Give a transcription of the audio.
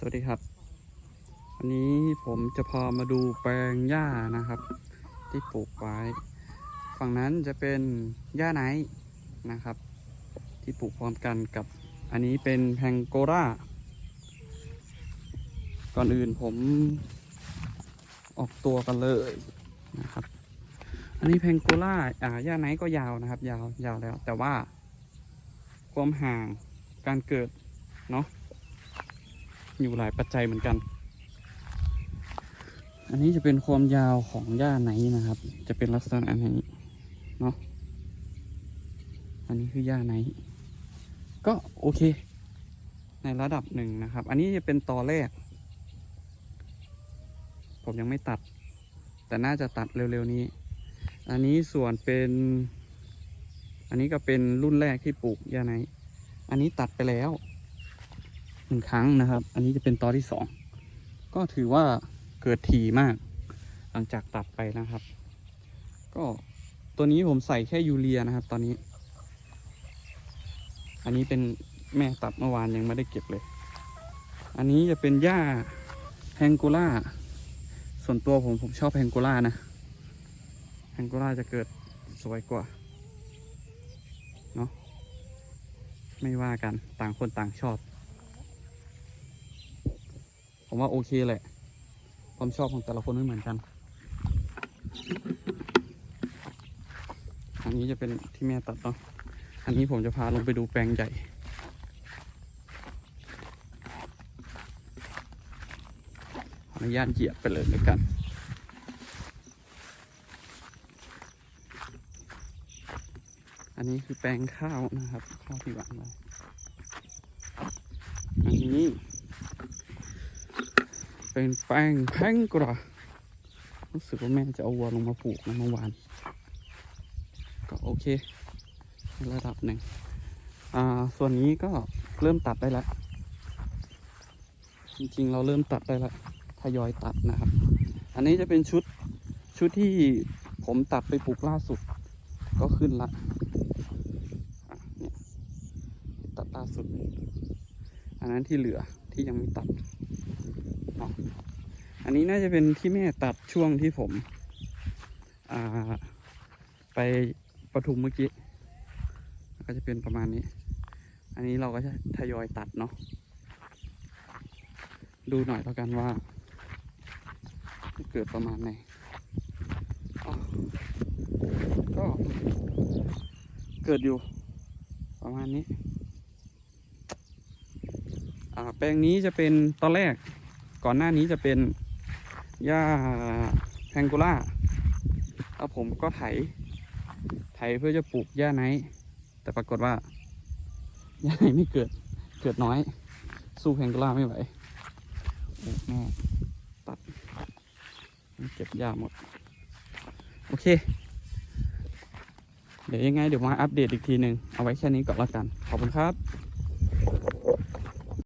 สวัสดีครับ วันนี้ผมจะพามาดูแปลงหญ้านะครับ ที่ปลูกไว้ ฝั่งนั้นจะเป็นหญ้าไนนะครับ ที่ปลูกพร้อมกันกับอันนี้เป็นแพงโกราก่อนอื่นผมออกตัวกันเลยนะครับ อันนี้แพงโกราอ่าหญ้าไนก็ยาวนะครับ ยาวยาวแล้ว แต่ว่าความห่างการเกิดเนาะ อยู่หลายปัจจัยเหมือนกัน อันนี้จะเป็นความยาวของหญ้าไหนนะครับ จะเป็นลักษณะนี้เนาะอันนี้คือหญ้าไหน ก็โอเค ในระดับหนึ่งนะครับ อันนี้จะเป็นตอแรก ผมยังไม่ตัด แต่น่าจะตัดเร็วๆนี้ อันนี้ส่วนเป็น อันนี้ก็เป็นรุ่นแรกที่ปลูกหญ้าไหน อันนี้ตัดไปแล้ว หนึ่งครั้งนะครับ อันนี้จะเป็นตอที่สองก็ถือว่าเกิดทีมาก หลังจากตัดไปนะครับ ก็ตัวนี้ผมใส่แค่ยูเรียนะครับ ตอนนี้ อันนี้เป็นแม่ตัดเมื่อวานยังไม่ได้เก็บเลย อันนี้จะเป็นหญ้าแฮงโกล่าส่วนตัวผมผมชอบแฮงโกล่านะแฮงโกล่าจะเกิดสวยกว่าเนาะไม่ว่ากันต่างคนต่างชอบ ผมว่าโอเคแหละ ความชอบของแต่ละคนไม่เหมือนกัน อันนี้จะเป็นที่แม่ตัดเนาะ อันนี้ผมจะพาลงไปดูแปลงใหญ่ ขออนุญาตเหยียบไปเลยแล้วกันอันนี้คือแปลงข้าวนะครับ ข้าวที่หวานไว้อันนี้ เป็นแป้งแพงกระรู้สึกว่าแม่จะเอาวัวลงมาปลูกนะเมื่อวาน ก็โอเค ระดับหนึ่งอ่าส่วนนี้ก็เริ่มตัดได้แล้ว จริงๆ เราเริ่มตัดได้แล้วทยอยตัดนะครับ อันนี้จะเป็นชุดชุดที่ผมตัดไปปลูกล่าสุด ก็ขึ้นละตัดล่าสุด อันนั้นที่เหลือที่ยังไม่ตัด เนาะอันนี้น่าจะเป็นที่แม่ตัดช่วงที่ผมไปปทุมเมื่อกี้ ก็จะเป็นประมาณนี้ อันนี้เราก็จะทยอยตัดเนาะดูหน่อยแล้วกันว่าเกิดประมาณไหนก็เกิดอยู่ประมาณนี้แปลงนี้จะเป็นตอนแรก ก่อนหน้านี้จะเป็นหญ้าแพงโกล่าแล้วผมก็ไถ ไถเพื่อจะปลูกหญ้าไนแต่ปรากฏว่าหญ้าไนไม่เกิด เกิดน้อย สู้แพงโกล่าไม่ไหวโอ้แม่ตัด เก็บหญ้าหมด โอเค เดี๋ยวยังไงเดี๋ยวมาอัปเดตอีกทีหนึ่งเอาไว้แค่นี้ก่อนละกัน ขอบคุณครับ